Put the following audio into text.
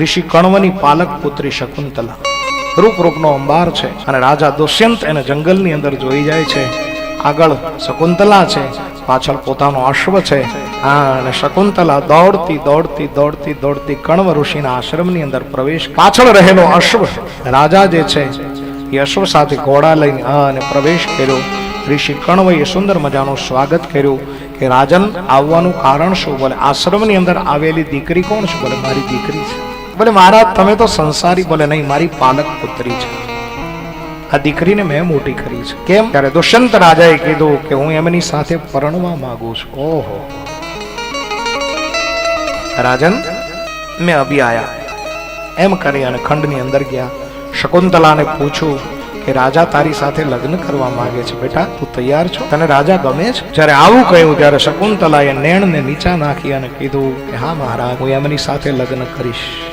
ઋષિ કણવની પાલક પુત્રી શકુંતલા. રૂપ રૂપનો અંબાર છે અને રાજા દુષ્યંત એને જંગલની અંદર જોઈ જાય છે. આગળ શકુંતલા છે, પાછળ પોતાનો અશ્વ છે. હા અને શકુંતલા દોડતી દોડતી દોડતી દોડતી કણવ ઋષિના આશ્રમની અંદર પ્રવેશ પાછળ રહેલો અશ્વ રાજા જે છે, એ અશ્વ સાથે ઘોડા લઈને અને પ્રવેશ કર્યો. ઋષિ કણવએ સુંદર મજાનું સ્વાગત કર્યું કે, રાજન, આવવાનું કારણ શું? બોલે, આશ્રમની અંદર આવેલી દીકરી કોણ છે? બોલે, મારી દીકરી છે. બોલે, મહારાજ, તમે તો સંસારી બોલે નહીં, મારી પાલક પુત્રી છે. આ દીકરીને મેં મોટી કરી છે. કેમ? ત્યારે દુષ્યંત રાજાએ કીધું કે હું એમની સાથે પરણવા માંગુ છું. ઓહો. રાજન, મેં અભી આયા. એમ કરી અને ખંડની અંદર ગયા. શકુંતલાને પૂછ્યું કે, રાજા તારી સાથે લગ્ન કરવા માંગે છે, બેટા, તું તૈયાર છો? તને રાજા ગમે છે? જ્યારે આવું કહ્યું, ત્યારે શકુંતલાએ નેણને નીચા નાખી અને કીધું કે, હા, મહારાજ, હું એમની સાથે લગ્ન કરીશ.